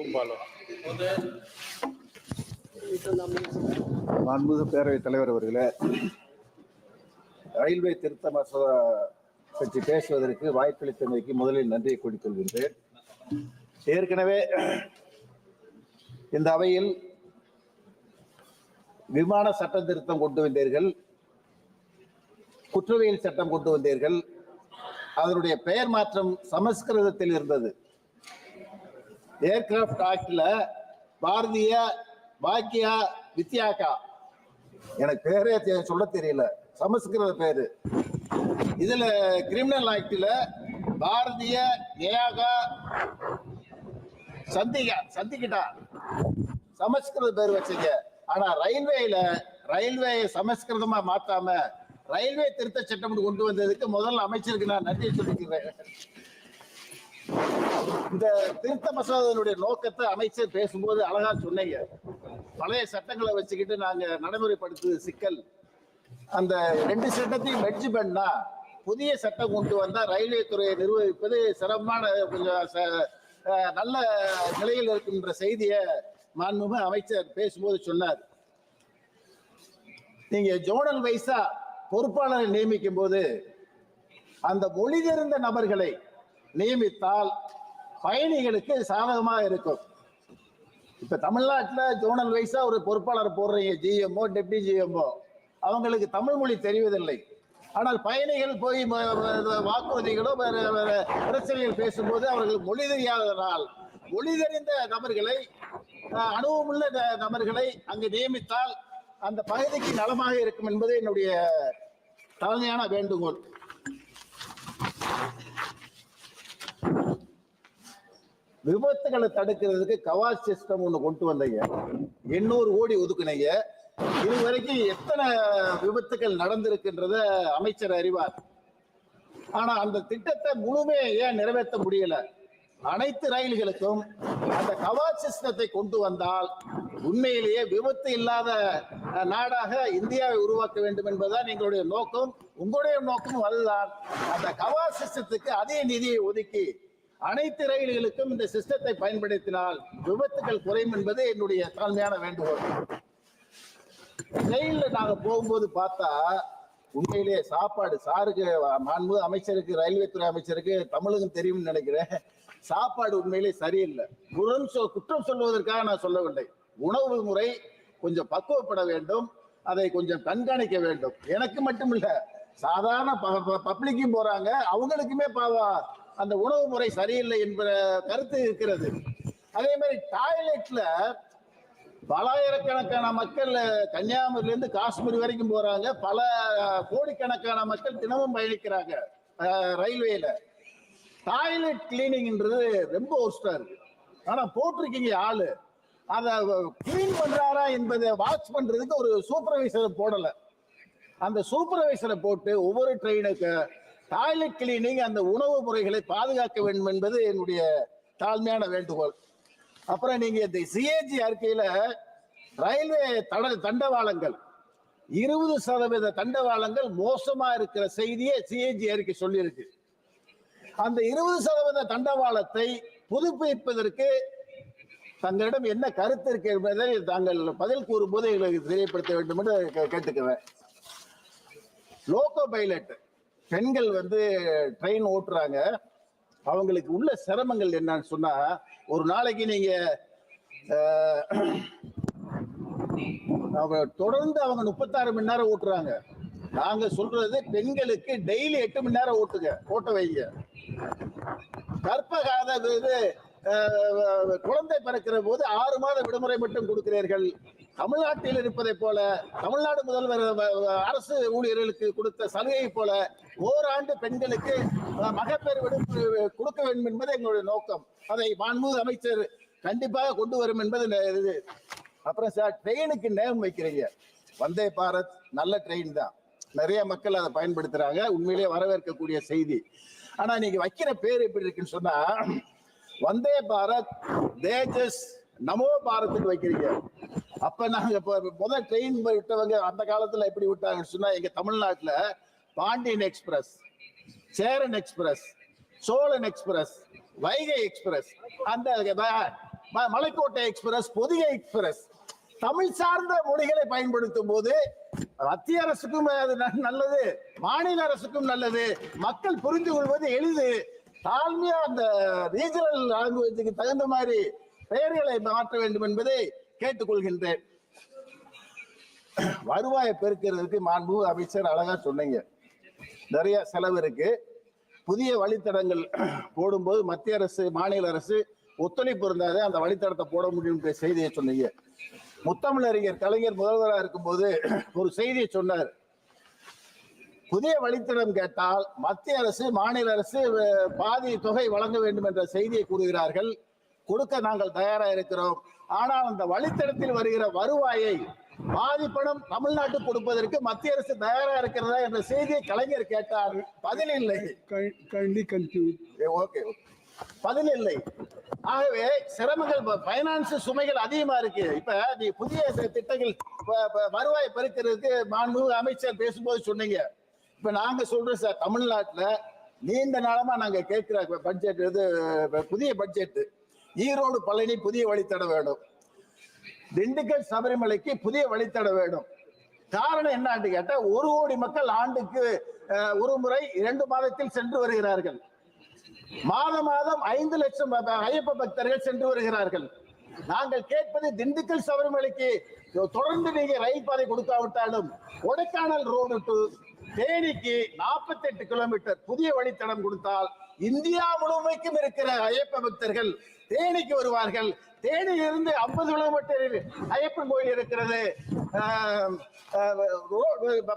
கும்பாலம் மாண்புமிகு பேரவைத் தலைவர் அவர்களே ரயில்வே திருத்த மசோதா பற்றி பேசுவதற்கு வாய்ப்பளித்தமைக்கு முதலில் நன்றியை கூறிக்கொள்கின்றேன் ஏற்கனவே இந்த அவையில் விமான சட்ட திருத்தம் கொண்டு வந்தீர்கள் குற்றவியல் சட்டம் கொண்டு வந்தீர்கள் அதனுடைய பெயர் மாற்றம் சமஸ்கிருதத்தில் இருந்தது. ஏர்கிராஃப்ட் ஆக்டில் பாரதிய பாக்கியா வித்யாகா. எனக்கு பேரே சொல்ல தெரியல. சமஸ்கிருத பேரு. இதுல கிரிமினல் ஆக்டில் பாரதிய ஏகா சந்திகா சந்திக்கிட்டா. சமஸ்கிருத பேர் வச்சீங்க ஆனா ரயில்வேல ரயில்வே சமஸ்கிருதமா மாத்தாம ரயில்வே திருத்த சட்டம் கொண்டு வந்ததுக்கு முதல்ல அமைச்சருக்கு நான் நன்றி சொல்லிக்கிறேன். இந்த திருத்த மசோதாவுடைய நோக்கத்தை அமைச்சர் பேசும்போது அழகா சொன்னீங்க. பழைய சட்டங்களை வச்சுக்கிட்டு நாங்க நடைமுறைப்படுத்துவது சிக்கல். அந்த ரெண்டு சட்டத்தையும் மெர்ஜ் பண்ணா புதிய சட்டம் கொண்டு வந்தா ரயில்வே துறையை நிர்வகிப்பது சிரமமான கொஞ்சம் ச- நல்ல நிலையில் இருக்கின்ற செய்தியை மாண்புமிகு அமைச்சர் பேசும்போது சொன்னார். நீங்க ஜோனல் வைஸா பொறுப்பாளரை நியமிக்கும் போது அந்த மொழி தெரிந்த நபர்களை நியமித்தால் பயணிகளுக்கு சாதகமாக இருக்கும். இப்ப தமிழ்நாட்டில் ஜோனல் வைஸா ஒரு பொறுப்பாளர் போடுறீங்க ஜிஎம்ஓ டெப்டி ஜிஎம்ஓ அவங்களுக்கு தமிழ் மொழி தெரிவதில்லை. ஆனால் பயணிகள் போய் வாக்குறுதிகளோ வேற வேற பிரச்சனைகள் பேசும்போது அவர்களுக்கு மொழி தெரியாததனால் மொழி தெரிந்த நபர்களை அனுபவமுள்ள நபர்களை அங்கு நியமித்தால் அந்த பகுதிக்கு நலமாக இருக்கும் என்பது என்னுடைய தலைமையான வேண்டுகோள். விபத்துகளை தடுக்கிறதுக்கு கவாஸ் சிஸ்டம் ஒண்ணு கொண்டு வந்தீங்க. எண்ணூறு கோடி ஒதுக்குனீங்க. இது வரைக்கும் எத்தனை விபத்துகள் நடந்திருக்குன்றத அமைச்சர் அறிவார். ஆனா அந்த திட்டத்தை முழுமையை ஏன் நிறைவேற்ற முடியல? அனைத்து ரயில்களுக்கும் அந்த கவாஸ் சிஸ்டத்தை கொண்டு வந்தால் உண்மையிலேயே விபத்து இல்லாத நாடாக இந்தியாவை உருவாக்க வேண்டும் என்பதுதான் எங்களுடைய நோக்கம். உங்களுடைய நோக்கம் அதுதான். அந்த கவாஸ் சிஸ்டத்துக்கு அதே நிதியை ஒதுக்கி அனைத்து ரயில்களுக்கும் இந்த சிஸ்டத்தை பயன்படுத்தினால் விபத்துகள் குறையும் என்பது என்னுடைய தாழ்மையான வேண்டுகோள். ரயில்ல நாங்க போகும்போது பார்த்தா உண்மையிலேயே சாப்பாடு சாருக்கு மாண்பு அமைச்சருக்கு ரயில்வே துறை அமைச்சருக்கு தமிழுக்கும் தெரியும்னு நினைக்கிறேன். சாப்பாடு உண்மையிலே சரியில்லை. குரம் குற்றம் சொல்வதற்காக நான் சொல்லவில்லை. உணவு முறை கொஞ்சம் பக்குவப்பட வேண்டும். அதை கொஞ்சம் கண்காணிக்க வேண்டும். எனக்கு மட்டும் இல்ல சாதாரண பப்ளிக்கும் போறாங்க. அவங்களுக்குமே பாவா அந்த உணவு முறை சரியில்லை என்ற கருத்து இருக்கிறது. அதே மாதிரி டாய்லெட்ல பலாயிரக்கணக்கான மக்கள் கன்னியாகுமரியில இருந்து காஷ்மீர் வரைக்கும் போறாங்க. பல கோடிக்கணக்கான மக்கள் தினமும் பயணிக்கிறாங்க ரயில்வேல. டாய்லெட் கிளீனிங்ன்றது ரொம்ப ஒஸ்டா இருக்கு. ஆனா போட்டிருக்கீங்க ஆளு. அதை கிளீன் பண்றாரா என்பதை வாட்ச் பண்றதுக்கு ஒரு சூப்பர்வைசரை போடல. அந்த சூப்பர்வைசரை போட்டு ஒவ்வொரு ட்ரெயினுக்கு டாய்லெட் கிளீனிங் அந்த உணவு முறைகளை பாதுகாக்க வேண்டும் என்பது என்னுடைய தாழ்மையான வேண்டுகோள். அப்புறம் நீங்க இந்த சிஏஜி அறிக்கையில ரயில்வே தட தண்டவாளங்கள் இருபது சதவீத தண்டவாளங்கள் மோசமா இருக்கிற செய்தியை சிஏஜி அறிக்கை சொல்லியிருக்கு. அந்த இருபது சதவீத தண்டவாளத்தை புதுப்பிப்பதற்கு தங்களிடம் என்ன கருத்து இருக்கு என்பதை தாங்கள் பதில் கூறும்போது எங்களுக்கு தெரியப்படுத்த வேண்டும் என்று கே- லோகோ பைலட் பெண்கள் வந்து ட்ரெயின் ஓட்டுறாங்க. அவங்களுக்கு உள்ள சிரமங்கள் என்னன்னு சொன்னா ஒரு நாளைக்கு நீங்க அவங்க தொடர்ந்து அவங்க முப்பத்தாறு மணி நேரம் ஓட்டுறாங்க. நாங்க சொல்றது பெண்களுக்கு டெய்லி எட்டு மணி நேரம் ஓட்டுங்க. ஓட்ட வைங்க. கற்பகாத குழந்தை பிறக்கிற போது ஆறு மாத விடுமுறை மட்டும் கொடுக்கிறீர்கள். தமிழ்நாட்டில் இருப்பதை போல தமிழ்நாடு முதல்வர் அரசு ஊழியர்களுக்கு கொடுத்த சலுகையை போல ஓராண்டு பெண்களுக்கு அஹ், மகப்பேறு விடுப்பு கொடுக்க வேண்டும் என்பது எங்களுடைய நோக்கம். அதை மாண்புமிகு அமைச்சர் கண்டிப்பாக கொண்டு வரும் என்பது இது. அப்புறம் சார் ட்ரெயினுக்கு நேரம் வைக்கிறீங்க. வந்தே பாரத் நல்ல ட்ரெயின் தான். நிறைய மக்கள் அதை பயன்படுத்துறாங்க. உண்மையிலேயே வரவேற்கக்கூடிய செய்தி. ஆனா நீங்க வைக்கிற பேர் எப்படி இருக்குன்னு சொன்னா வந்தே பாரத் தேஜஸ் நமோ பாரத்துக்கு வைக்கிறீங்க. அப்ப நாங்க இப்போ முதல் ட்ரெயின் விட்டவங்க அந்த காலத்துல எப்படி விட்டாங்கன்னு சொன்னா எங்க தமிழ்நாட்டுல Pandian express Cheran express Cholan express Vaigai express அந்த ம- மலைக்கோட்டை எக்ஸ்பிரஸ் பொதிகை எக்ஸ்பிரஸ் தமிழ் சார்ந்த மொழிகளை பயன்படுத்தும் போது மத்திய அரசுக்கும் அது நல்லது மாநில அரசுக்கும் நல்லது. மக்கள் புரிந்து கொள்வது எளிது. தாழ்மையா அந்த ரீஜனல் லாங்குவேஜுக்கு தகுந்த மாதிரி பெயர்களை மாற்ற வேண்டும் என்பதை கேட்டுக்கொள்கின்றேன் வருவாயை பெருக்கிறதுக்கு மாண்பு அமைச்சர் அழகா சொன்னீங்க. நிறைய செலவு இருக்கு. புதிய வழித்தடங்கள் போடும்போது மத்திய அரசு மாநில அரசு ஒத்துழைப்பு இருந்தாலே அந்த வழித்தடத்தை போட முடியும்ன்ற செய்தியை சொன்னீங்க. முத்தமிழறிஞர் கலைஞர் முதல்வராக இருக்கும்போது ஒரு செய்தியை சொன்னார். புதிய வழித்தடம் கேட்டால் மத்திய அரசு மாநில அரசு பாதி தொகை வழங்க வேண்டும் என்ற செய்தியை கூறுகிறார்கள். கொடுக்க நாங்கள் தயாராக இருக்கிறோம். ஆனால் அந்த வழித்தடத்தில் வருகிற வருவாயை பாதி பணம் தமிழ்நாட்டுக்கு கொடுப்பதற்கு மத்திய அரசு தயாரா இருக்கிறதா என்ற செய்தியை கலைஞர் கேட்டார். பதில் இல்லை. ஓகே பதில் இல்லை. ஆகவே சிரமங்கள் பைனான்ஸ் சுமைகள் அதிகமா இருக்கு. இப்ப நீ புதிய திட்டங்கள் வருவாய் பெருக்கிறதுக்கு மாண்பு அமைச்சர் பேசும்போது சொன்னீங்க. இப்ப நாங்க சொல்றோம் சார் தமிழ்நாட்டுல நீண்ட நாளமா நாங்க கேட்கிற பட்ஜெட் இது புதிய பட்ஜெட் ஈரோடு பழனி புதிய வழித்தட வேண்டும். திண்டுக்கல் சபரிமலைக்கு புதிய வழித்தட வேண்டும். காரணம் என்னன்னு கேட்டா ஒரு கோடி மக்கள் ஆண்டுக்கு அஹ், ஒரு முறை இரண்டு மாதத்தில் சென்று வருகிறார்கள். மாதம் மாதம் ஐந்து லட்சம் ஐயப்ப பக்தர்கள் சென்று வருகிறார்கள். நாங்கள் கேட்பது திண்டுக்கல் சபரிமலைக்கு தொடர்ந்து நீங்க ரயில் பாதை கொடுக்காவிட்டாலும் கொடைக்கானல் ரோடு டு தேனிக்கு 48 கிலோமீட்டர் புதிய வழித்தடம் கொடுத்தால் இந்தியா முழுமைக்கும் இருக்கிற ஐயப்ப பக்தர்கள் தேனிக்கு வருவார்கள். தேனியிலிருந்து ஐம்பது கிலோமீட்டர் ஐயப்பன் கோயில் இருக்கிறது.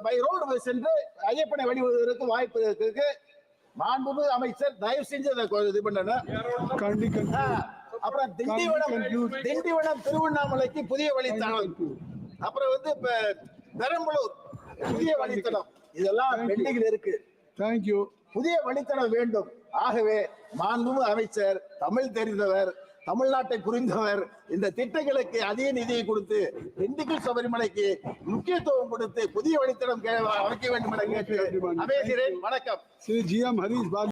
பை ரோடு சென்று ஐயப்பனை வழிபடுவதற்கு வாய்ப்பு இருக்கு மாண்புமிகு அமைச்சர் தயவு செஞ்சு அதை இது பண்ணணும். அப்புறம் திண்டிவனம் திண்டிவனம் திருவண்ணாமலைக்கு புதிய வழித்தடம். அப்புறம் வந்து இப்ப பெரம்பலூர் புதிய வழித்தடம். இதெல்லாம் பெண்டிங்கில் இருக்கு. You. புதிய வழித்தடம் வேண்டும். ஆகவே மாண்புமிகு அமைச்சர் தமிழ் தெரிந்தவர் தமிழ்நாட்டை புரிந்தவர் இந்த திட்டங்களுக்கு அதிக நிதியை கொடுத்து திண்டுக்கல் சபரிமலைக்கு முக்கியத்துவம் கொடுத்து புதிய வழித்தடம் அமைக்க வேண்டும் என கேட்டு அமைகிறேன் வணக்கம் Sri GM Harish Bal.